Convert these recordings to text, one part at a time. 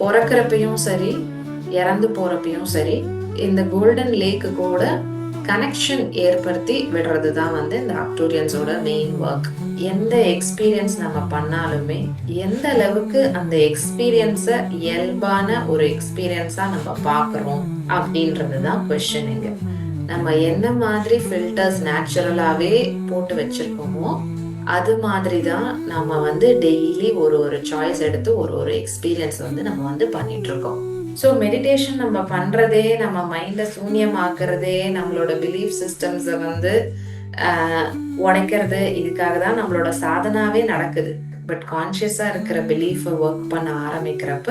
பிறக்கிறப்பையும் சரி இறந்து போறப்பையும் சரி இந்த கோல்டன் லேக்கு கூட கனெக்ஷன் ஏற்படுத்தி விடுறது தான் வந்து இந்த ஆக்டோரியன்ஸோட மெயின் ஒர்க் எந்த எக்ஸ்பீரியன்ஸ் நம்ம பண்ணாலுமே எந்த அளவுக்கு அந்த எக்ஸ்பீரியன்ஸை இயல்பான ஒரு எக்ஸ்பீரியன்ஸா நம்ம பார்க்குறோம் அப்படின்றது தான் கொஸ்டின் நம்ம என்ன மாதிரி ஃபில்டர்ஸ் நேச்சுரலாகவே போட்டு வச்சிருக்கோமோ அது மாதிரி தான் நம்ம வந்து டெய்லி ஒரு ஒரு சாய்ஸ் எடுத்து ஒரு ஒரு எக்ஸ்பீரியன்ஸ் வந்து நம்ம வந்து பண்ணிட்டு இருக்கோம் ஸோ மெடிடேஷன் நம்ம பண்ணுறதே நம்ம மைண்டை சூன்யமாக்குறதே நம்மளோட பிலீஃப் சிஸ்டம்ஸை வந்து உடைக்கிறது இதுக்காக தான் நம்மளோட சாதனாவே நடக்குது. பட் கான்ஷியஸாக இருக்கிற பிலீஃபை ஒர்க் பண்ண ஆரம்பிக்கிறப்ப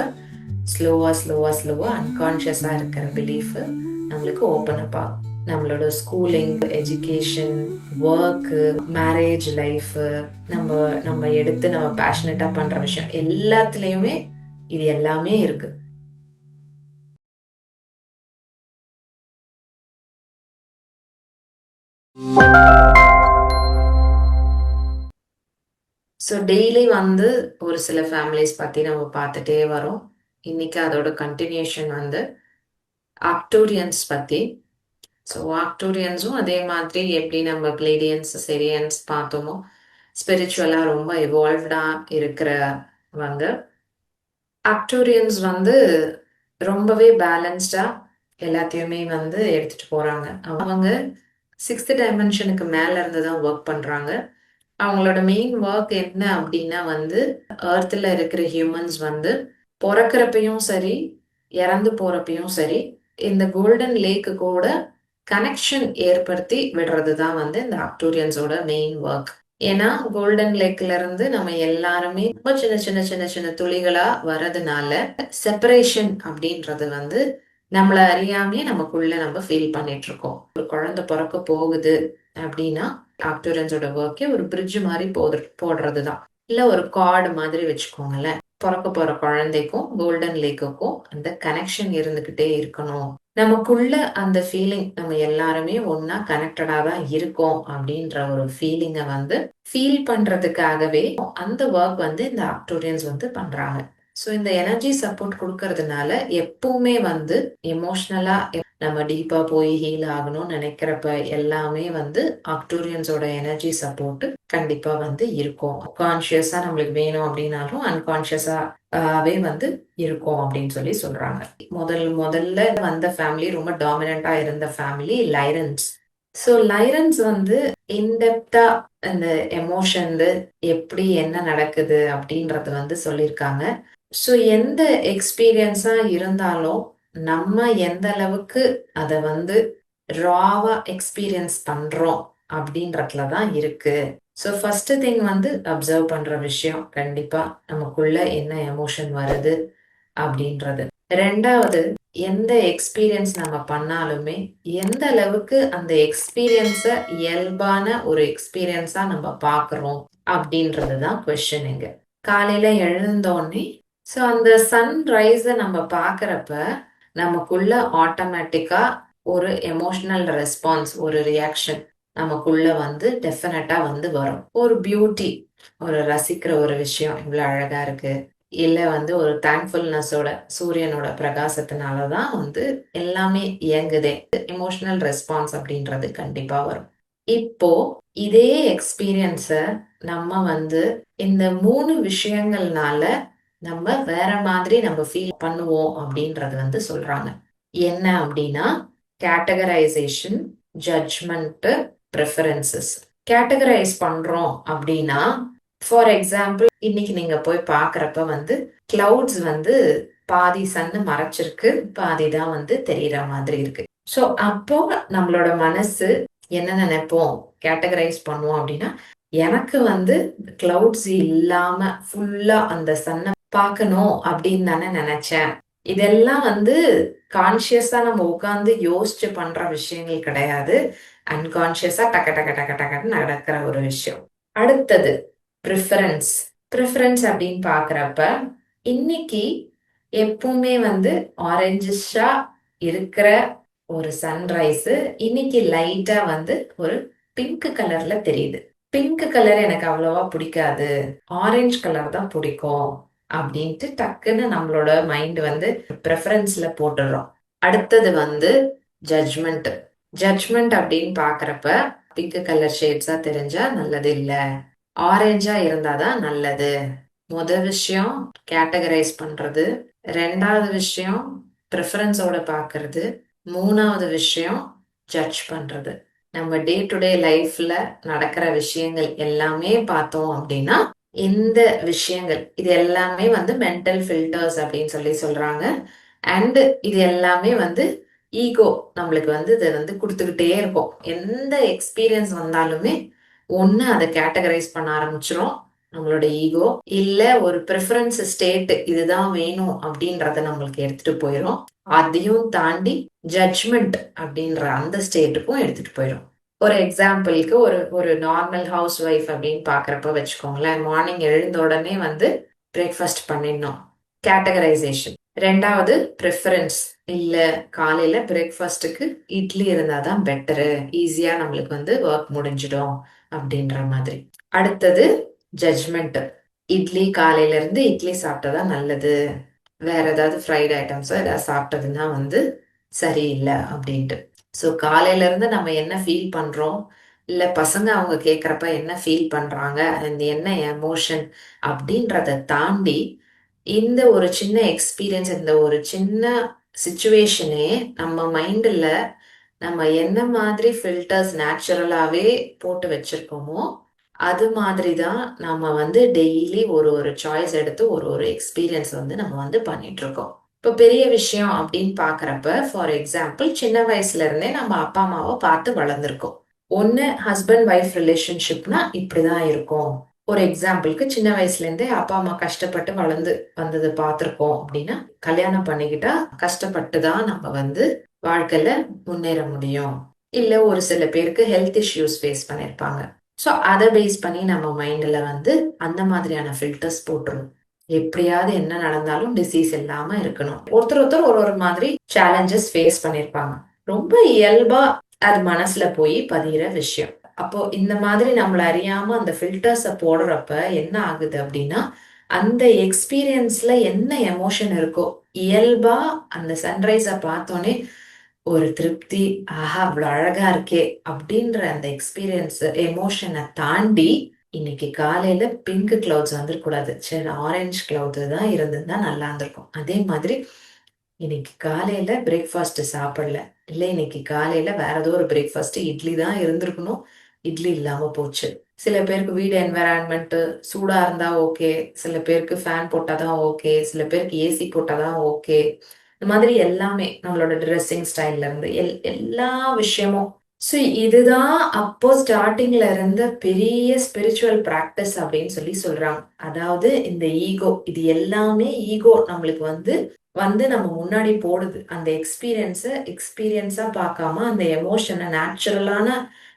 ஸ்லோவாக ஸ்லோவாக ஸ்லோவாக அன்கான்ஷியஸாக இருக்கிற பிலீஃபு நம்மளுக்கு ஓப்பன் அப் ஆகும். நம்மளோட schooling education work marriage life நம்ம நம்ம எடுத்து நம்ம பேஷனட்டாக பண்ற விஷயம். எல்லாத்துலேயுமே இது எல்லாமே இருக்கு. ஸோ டெய்லி வந்து ஒரு சில ஃபேமிலிஸ் பற்றி நம்ம பார்த்துட்டே வரோம். இன்னைக்கு அதோட கண்டினியூஷன் வந்து ஆக்டோரியன்ஸ் பற்றி ஸோ ஆக்டோரியன்ஸும் அதே மாதிரி எப்படி நம்ம பிளேடியன்ஸ் செரியன்ஸ் பார்த்தோமோ ஸ்பிரிச்சுவலாக ரொம்ப இவால்வ்டாக இருக்கிறவங்க. ஆக்டோரியன்ஸ் வந்து ரொம்பவே பேலன்ஸ்டாக எல்லாத்தையுமே வந்து எடுத்துகிட்டு போகிறாங்க அவங்க சிக்ஸ்த் டைமென்ஷனுக்கு மேலே இருந்து தான் ஒர்க் பண்ணுறாங்க அவங்களோட மெயின் ஒர்க் என்ன அப்படின்னா வந்து ஏர்த்தில் இருக்கிற ஹியூமன்ஸ் வந்து பிறக்கிறப்பையும் சரி இறந்து போகிறப்பையும் சரி இந்த கோல்டன் லேக்கு கூட கனெக்ஷன் ஏற்படுத்தி விடுறது தான் வந்து இந்த ஆக்டோரியன்ஸோட மெயின் ஒர்க் ஏன்னா கோல்டன் லேக்ல இருந்து நம்ம எல்லாருமே ரொம்ப சின்ன சின்ன சின்ன சின்ன துளிகளா வர்றதுனால செப்பரேஷன் அப்படின்றது வந்து நம்மள அறியாமே நமக்குள்ள நம்ம ஃபீல் பண்ணிட்டு இருக்கோம் ஒரு குழந்தை பிறக்க போகுது அப்படின்னா ஆக்டோரியன்ஸோட ஒர்க்கே ஒரு பிரிட்ஜ் மாதிரி போடு போடுறது தான் இல்ல ஒரு கார்டு மாதிரி வச்சுக்கோங்களேன். பிறக்க போற குழந்தைக்கும் கோல்டன் லேக்குக்கும் அந்த கனெக்ஷன் இருந்துகிட்டே இருக்கணும். நமக்குள்ள அந்த ஃபீலிங் நம்ம எல்லாருமே ஒன்னா கனெக்டடா தான் இருக்கோம் அப்படின்ற ஒரு ஃபீலிங்கை வந்து ஃபீல் பண்றதுக்காகவே அந்த ஒர்க் வந்து இந்த ஆக்டோரியன்ஸ் வந்து பண்றாங்க. ஸோ இந்த எனர்ஜி சப்போர்ட் கொடுக்கறதுனால எப்பவுமே வந்து எமோஷ்னலா நம்ம டீப்பாக போய் ஹீல் ஆகணும்னு நினைக்கிறப்ப எல்லாமே வந்து ஆக்டோரியன்ஸோட எனர்ஜி சப்போர்ட்டு கண்டிப்பாக வந்து இருக்கும். கான்ஷியஸாக நம்மளுக்கு வேணும் அப்படின்னாலும் அன்கான்ஷியஸாகவே வந்து இருக்கும் அப்படின்னு சொல்லி சொல்கிறாங்க முதல் முதல்ல வந்த ஃபேமிலி ரொம்ப டாமினண்ட்டாக இருந்த ஃபேமிலி லைரன்ஸ் ஸோ லைரன்ஸ் வந்து இன்டெப்தா அந்த எமோஷன் எப்படி என்ன நடக்குது அப்படின்றது வந்து சொல்லியிருக்காங்க. ஸோ எந்த எக்ஸ்பீரியன்ஸாக இருந்தாலும் நம்ம எந்த அளவுக்கு அதை வந்து ராவா எக்ஸ்பீரியன்ஸ் பண்றோம் அப்படின்றதுல தான் இருக்கு. ஸோ ஃபர்ஸ்ட் திங் வந்து அப்சர்வ் பண்ற விஷயம் கண்டிப்பா நமக்குள்ள என்ன எமோஷன் வருது அப்படின்றது. ரெண்டாவது எந்த எக்ஸ்பீரியன்ஸ் நம்ம பண்ணாலுமே எந்த அளவுக்கு அந்த எக்ஸ்பீரியன்ஸை இயல்பான ஒரு எக்ஸ்பீரியன்ஸா நம்ம பார்க்குறோம் அப்படின்றது தான் கொஸ்டின் இங்க காலையில எழுந்தோடனே ஸோ அந்த சன் ரைஸை நம்ம பார்க்குறப்ப நமக்குள்ள ஆட்டோமேட்டிக்கா ஒரு எமோஷனல் ரெஸ்பான்ஸ் ஒரு ரியாக்ஷன் நமக்குள்ள வந்து டெஃபினட்டா வந்து வரும். ஒரு பியூட்டி ஒரு ரசிக்கிற ஒரு விஷயம் இவ்வளவு அழகா இருக்கு. இல்ல வந்து ஒரு தேங்க்ஃபுல்னஸோட சூரியனோட பிரகாசத்தினால தான் வந்து எல்லாமே இயங்குதே. எமோஷனல் ரெஸ்பான்ஸ் அப்படின்றது கண்டிப்பா வரும். இப்போ இதே எக்ஸ்பீரியன்ஸ நம்ம வந்து இந்த மூணு விஷயங்கள்னால நம்ம வேற மாதிரி நம்ம ஃபீல் பண்ணுவோம் அப்படின்றது வந்து சொல்றாங்க. என்ன அப்படின்னா கேட்டகரைசேஷன் ஜட்ஜ்மெண்ட் ப்ரிஃபரன்சஸ் கேட்டகரைஸ் பண்றோம் அப்படின்னா ஃபார் எக்ஸாம்பிள் இன்னைக்கு நீங்க போய் பாக்குறப்ப வந்து கிளவுட்ஸ் வந்து பாதி சன்னு மறைச்சிருக்கு பாதி தான் வந்து தெரியற மாதிரி இருக்கு. ஸோ அப்போ நம்மளோட மனசு என்ன நினைப்போம்? கேட்டகரைஸ் பண்ணுவோம் அப்படின்னா எனக்கு வந்து கிளவுட்ஸ் இல்லாம ஃபுல்லா அந்த சன்னை பார்க்கணும் அப்படின்னு தானே நினைச்சேன். இதெல்லாம் வந்து கான்சியஸா நம்ம உட்காந்து யோசிச்சு பண்ற விஷயங்கள் கிடையாது. அன்கான்சியஸா டக்க டக்க டக்க டக்கன்னு நடக்கிற ஒரு விஷயம். அடுத்தது ப்ரிஃபரன்ஸ் ப்ரிஃபரன்ஸ் அப்படின்னு பாக்குறப்ப இன்னைக்கு எப்பவுமே வந்து ஆரஞ்சிஷா இருக்கிற ஒரு சன்ரைஸ் இன்னைக்கு லைட்டா வந்து ஒரு பிங்க் கலர்ல தெரியுது. பிங்க் கலர் எனக்கு அவ்வளவா பிடிக்காது. ஆரஞ்சு கலர் தான் பிடிக்கும். அப்படின்ட்டு டக்குன்னு நம்மளோட மைண்ட் வந்து ப்ரெஃபரன்ஸ்ல போட்டுடுறோம். அடுத்தது வந்து ஜட்ஜ்மெண்ட் ஜட்ஜ்மெண்ட் அப்படின்னு பாக்குறப்ப பிங்க் கலர் ஷேட்ஸா தெரிஞ்சா நல்லது இல்ல. ஆரஞ்சா இருந்தாதான் நல்லது. முதல் விஷயம் கேட்டகரைஸ் பண்றது. ரெண்டாவது விஷயம் ப்ரிஃபரன்ஸோட பாக்குறது. மூணாவது விஷயம் ஜட்ஜ் பண்றது. நம்ம டே டு டே லைஃப்ல நடக்கிற விஷயங்கள் எல்லாமே பார்த்தோம் அப்படின்னா இந்த விஷயங்கள் இது எல்லாமே வந்து மென்டல் ஃபில்டர்ஸ் அப்படின்னு சொல்லி சொல்றாங்க. அண்டு இது எல்லாமே வந்து ஈகோ நம்மளுக்கு வந்து இதை வந்து கொடுத்துக்கிட்டே இருக்கும். எந்த எக்ஸ்பீரியன்ஸ் வந்தாலுமே ஒன்று அதை கேட்டகரைஸ் பண்ண ஆரம்பிச்சிரும். நம்மளோட ஈகோ இல்ல ஒரு ப்ரிஃபரன்ஸ் ஸ்டேட் இதுதான் வேணும் அப்படின்றத நம்மளுக்கு எடுத்துட்டு போயிடும் அதையும் தாண்டி ஜட்ஜ்மெண்ட் அப்படின்ற அந்த ஸ்டேட்டுக்கும் எடுத்துட்டு போயிடும் ஒரு எக்ஸாம்பிளுக்கு ஒரு ஒரு நார்மல் ஹவுஸ் ஒய்ஃப் அப்படின்னு பாக்குறப்ப வச்சுக்கோங்களேன் மார்னிங் எழுந்த உடனே வந்து பிரேக்ஃபாஸ்ட் பண்ணிடணும். கேட்டகரைசேஷன் ரெண்டாவது ப்ரிஃபரன்ஸ் இல்ல காலையில பிரேக்ஃபாஸ்ட்டுக்கு இட்லி இருந்தாதான் பெட்டரு ஈஸியா நம்மளுக்கு வந்து ஒர்க் முடிஞ்சிடும் அப்படின்ற மாதிரி. அடுத்தது ஜட்ஜ்மெண்ட் இட்லி காலையில இருந்து இட்லி சாப்பிட்டதா நல்லது. வேற ஏதாவது ஃப்ரைட் ஐட்டம்ஸோ ஏதாவது சாப்பிட்டதுன்னா வந்து சரியில்லை அப்படின்ட்டு. ஸோ காலையிலேருந்து நம்ம என்ன ஃபீல் பண்ணுறோம் இல்லை பசங்க அவங்க கேட்குறப்ப என்ன ஃபீல் பண்ணுறாங்க அந்த என்ன எமோஷன் அப்படின்றத தாண்டி இந்த ஒரு சின்ன எக்ஸ்பீரியன்ஸ் இந்த ஒரு சின்ன சுச்சுவேஷனே நம்ம மைண்டில் நம்ம என்ன மாதிரி ஃபில்டர்ஸ் நேச்சுரலாகவே போட்டு வச்சுருக்கோமோ அது மாதிரி தான் நம்ம வந்து டெய்லி ஒரு ஒரு சாய்ஸ் எடுத்து ஒரு ஒரு எக்ஸ்பீரியன்ஸ் வந்து நம்ம வந்து பண்ணிகிட்ருக்கோம் இப்போ பெரிய விஷயம் அப்படின்னு பார்க்குறப்ப ஃபார் எக்ஸாம்பிள் சின்ன வயசுல இருந்தே நம்ம அப்பா அம்மாவை பார்த்து வளர்ந்துருக்கோம். ஒன்று ஹஸ்பண்ட் ஒய்ஃப் ரிலேஷன்ஷிப்னா இப்படிதான் இருக்கும். ஒரு எக்ஸாம்பிளுக்கு சின்ன வயசுலேருந்தே அப்பா அம்மா கஷ்டப்பட்டு வளர்ந்து வந்தது பார்த்துருக்கோம் அப்படின்னா கல்யாணம் பண்ணிக்கிட்டா கஷ்டப்பட்டு தான் நம்ம வந்து வாழ்க்கையில முன்னேற முடியும். இல்லை ஒரு சில பேருக்கு ஹெல்த் இஷ்யூஸ் ஃபேஸ் பண்ணியிருப்பாங்க ஸோ அதை பேஸ் பண்ணி நம்ம மைண்டில் வந்து அந்த மாதிரியான ஃபில்டர்ஸ் போட்டுரும் எப்படியாவது என்ன நடந்தாலும் டிசீஸ் இல்லாம இருக்கணும். ஒருத்தர் ஒருத்தர் ஒரு ஒரு மாதிரி சேலஞ்சஸ் ஃபேஸ் பண்ணிருப்பாங்க. ரொம்ப இயல்பா அது மனசுல போய் பதிகிற விஷயம். அப்போ இந்த மாதிரி நம்மள அறியாம அந்த ஃபில்டர்ஸை போடுறப்ப என்ன ஆகுது அப்படின்னா அந்த எக்ஸ்பீரியன்ஸ்ல என்ன எமோஷன் இருக்கோ இயல்பா அந்த சன்ரைஸை பார்த்தோன்னே ஒரு திருப்தி ஆஹா அவ்வளோ அழகா இருக்கே அப்படின்ற அந்த எக்ஸ்பீரியன்ஸ் எமோஷனை தாண்டி இன்னைக்கு காலையில பிங்க் கிளவுட்ஸ் வந்துடக்கூடாது சரி ஆரஞ்சு கிளவுட் தான் இருந்திருந்தா நல்லா இருந்திருக்கும். அதே மாதிரி இன்னைக்கு காலையில பிரேக்ஃபாஸ்ட் சாப்பிடல. இல்லை இன்னைக்கு காலையில வேற ஏதோ ஒரு பிரேக்ஃபாஸ்ட் இட்லி தான் இருந்திருக்கணும். இட்லி இல்லாம போச்சு. சில பேருக்கு வீடு என்வரான்மெண்ட் சூடா இருந்தா ஓகே சில பேருக்கு ஃபேன் போட்டாதான் ஓகே சில பேருக்கு ஏசி போட்டாதான் ஓகே இந்த மாதிரி எல்லாமே நம்மளோட ட்ரெஸ்ஸிங் ஸ்டைல்ல இருந்து எல் எல்லா விஷயமும் ஸோ இதுதான் அப்போ ஸ்டார்டிங்ல இருந்த பெரிய ஸ்பிரிச்சுவல் ப்ராக்டிஸ் அப்படின்னு சொல்லி சொல்றாங்க. அதாவது இந்த ஈகோ இது எல்லாமே ஈகோ நம்மளுக்கு வந்து வந்து நம்ம முன்னாடி போடுது. அந்த எக்ஸ்பீரியன்ஸை எக்ஸ்பீரியன்ஸா பார்க்காம அந்த எமோஷனை நேச்சுரலான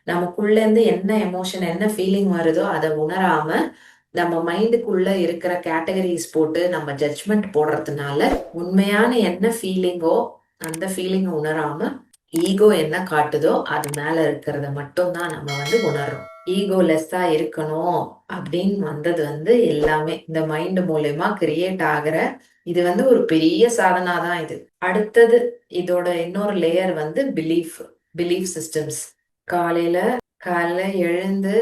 நமக்குள்ள இருந்து என்ன எமோஷன் என்ன ஃபீலிங் வருதோ அதை உணராம நம்ம மைண்டுக்குள்ள இருக்கிற கேட்டகரிஸ் போட்டு நம்ம ஜட்ஜ்மெண்ட் போடுறதுனால உண்மையான என்ன ஃபீலிங்கோ அந்த ஃபீலிங் உணராம ஈகோ என்ன காட்டுதோ அது மேல இருக்கிறத மட்டும் தான் நம்ம வந்து உணர்றோம். ஈகோ லெஸ்ஸா இருக்கணும் அப்படின்னு வந்தது வந்து எல்லாமே. இந்த மைண்ட் மூலயமா கிரியேட் ஆகிற இது வந்து ஒரு பெரிய சாதனா தான் இது. அடுத்தது இதோட இன்னொரு லேயர் வந்து பிலீஃப் பிலீஃப் சிஸ்டம்ஸ் காலையில காலையில எழுந்து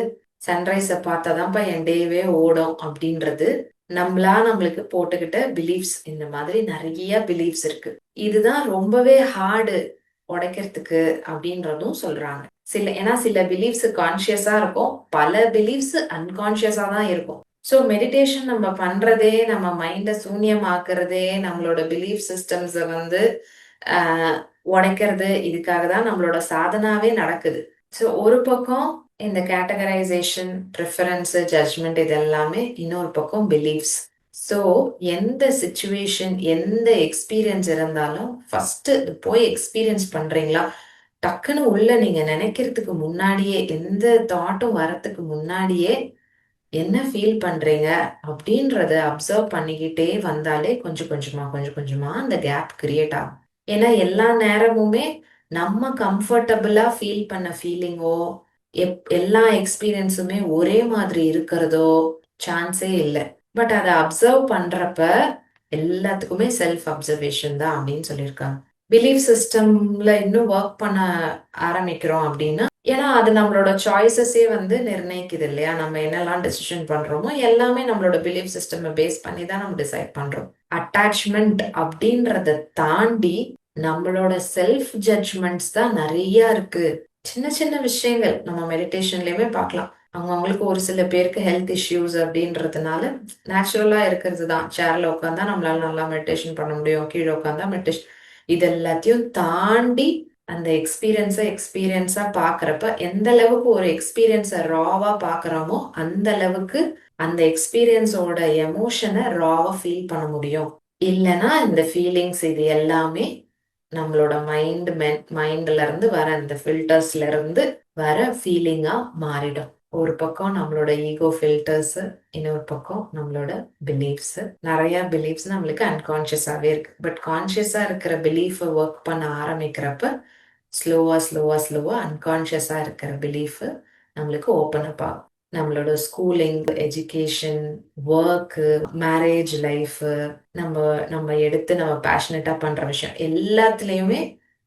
சன்ரைஸை பார்த்தாதான்ப்பா என் டேவே ஓடும் அப்படின்றது நம்மளா நம்மளுக்கு போட்டுக்கிட்ட பிலீஃப்ஸ் இந்த மாதிரி நிறைய பிலீஃப்ஸ் இருக்கு. இதுதான் ரொம்பவே ஹார்டு உடைக்கிறதுக்கு அப்படின்றதும் சொல்றாங்க. சில ஏன்னா சில பிலீஃப்ஸ் கான்சியஸா இருக்கும். பல பிலீஃப்ஸ் அன்கான்சியஸா தான் இருக்கும். ஸோ மெடிடேஷன் நம்ம பண்றதே நம்ம மைண்டை சூன்யமாக்குறதே நம்மளோட பிலீஃப் சிஸ்டம்ஸை வந்து உடைக்கிறது இதுக்காக தான் நம்மளோட சாதனாவே நடக்குது. ஸோ ஒரு பக்கம் இந்த கேட்டகரைசேஷன் ப்ரிஃபரன்ஸு ஜட்ஜ்மெண்ட் இது எல்லாமே இன்னொரு பக்கம் பிலீஃப்ஸ் ஸோ எந்த சுச்சுவேஷன் எந்த எக்ஸ்பீரியன்ஸ் இருந்தாலும் ஃபஸ்ட்டு போய் எக்ஸ்பீரியன்ஸ் பண்ணுறீங்களா டக்குன்னு உள்ள நீங்கள் நினைக்கிறதுக்கு முன்னாடியே எந்த தாட்டும் வரத்துக்கு முன்னாடியே என்ன ஃபீல் பண்ணுறீங்க அப்படின்றத அப்சர்வ் பண்ணிக்கிட்டே வந்தாலே கொஞ்சம் கொஞ்சமாக கொஞ்சம் கொஞ்சமாக அந்த கேப் கிரியேட் ஆகும். ஏன்னா எல்லா நேரமுமே நம்ம கம்ஃபர்டபுளாக ஃபீல் பண்ண ஃபீலிங்கோ எப் எல்லா எக்ஸ்பீரியன்ஸுமே ஒரே மாதிரி இருக்கிறதோ சான்ஸே இல்லை. பட் அதை அப்சர்வ் பண்றப்ப எல்லாத்துக்குமே செல்ஃப் அப்சர்வேஷன் தான் அப்படின்னு சொல்லியிருக்காங்க. பிலீஃப் சிஸ்டம்ல இன்னும் ஒர்க் பண்ண ஆரம்பிக்கிறோம் அப்படின்னா, ஏன்னா அது நம்மளோட சாய்ஸஸே வந்து நிர்ணயிக்குது இல்லையா? நம்ம என்னெல்லாம் டிசிஷன் பண்றோமோ, எல்லாமே நம்மளோட பிலீஃப் சிஸ்டம பேஸ் பண்ணி தான் நம்ம டிசைட் பண்றோம். அட்டாச்மெண்ட் அப்படின்றத தாண்டி நம்மளோட செல்ஃப் ஜட்ஜ்மெண்ட்ஸ் தான் நிறைய இருக்கு. சின்ன சின்ன விஷயங்கள் நம்ம மெடிடேஷன்லயுமே பார்க்கலாம். அவங்கவுங்களுக்கு ஒரு சில பேருக்கு ஹெல்த் இஷ்யூஸ் அப்படின்றதுனால நேச்சுரலாக இருக்கிறது தான். சேரில் உட்காந்தா நம்மளால நல்லா மெடிடேஷன் பண்ண முடியும். கீழே உட்காந்தா மெடிடேஷன் இது எல்லாத்தையும் தாண்டி அந்த எக்ஸ்பீரியன்ஸை எக்ஸ்பீரியன்ஸாக பார்க்குறப்ப எந்த அளவுக்கு ஒரு எக்ஸ்பீரியன்ஸை ராவாக பார்க்குறோமோ, அந்த அளவுக்கு அந்த எக்ஸ்பீரியன்ஸோட எமோஷனை ராவாக ஃபீல் பண்ண முடியும். இல்லைன்னா இந்த ஃபீலிங்ஸ் இது எல்லாமே நம்மளோட மைண்ட் மென் மைண்ட்ல இருந்து வர அந்த ஃபில்டர்ஸ்ல இருந்து வர ஃபீலிங்கா மாறிடும். ஒரு பக்கம் நம்மளோட ஈகோ ஃபில்டர்ஸ், இன்னொரு பக்கம் நம்மளோட பிலீஃப்ஸ். நிறைய பிலீஃப்ஸ் நம்மளுக்கு அன்கான்ஷியஸாகவே இருக்கு. பட் கான்ஷியஸாக இருக்கிற பிலீஃபை ஒர்க் பண்ண ஆரம்பிக்கிறப்ப, ஸ்லோவாக ஸ்லோவாக ஸ்லோவாக அன்கான்ஷியஸாக இருக்கிற பிலீஃப் நம்மளுக்கு ஓப்பன் அப் ஆகும். நம்மளோட schooling, education, work marriage life நம்ம நம்ம எடுத்து நம்ம பேஷனட்டாக பண்ணுற விஷயம் எல்லாத்துலேயுமே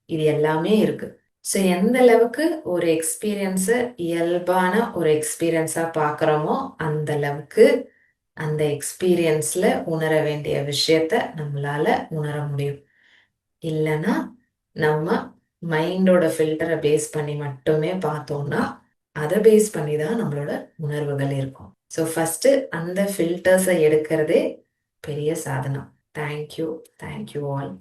இது எல்லாமே இருக்குது ஸோ எந்த அளவுக்கு ஒரு எக்ஸ்பீரியன்ஸை இயல்பான ஒரு எக்ஸ்பீரியன்ஸாக பார்க்குறோமோ, அந்த அளவுக்கு அந்த எக்ஸ்பீரியன்ஸில் உணர வேண்டிய விஷயத்த நம்மளால உணர முடியும். இல்லைன்னா நம்ம மைண்டோட ஃபில்டரை பேஸ் பண்ணி மட்டுமே பார்த்தோம்னா, அதை பேஸ் பண்ணி தான் நம்மளோட உணர்வுகள் இருக்கும். ஸோ ஃபஸ்ட்டு அந்த ஃபில்டர்ஸை எடுக்கிறதே பெரிய சாதனம். Thank you. Thank you all.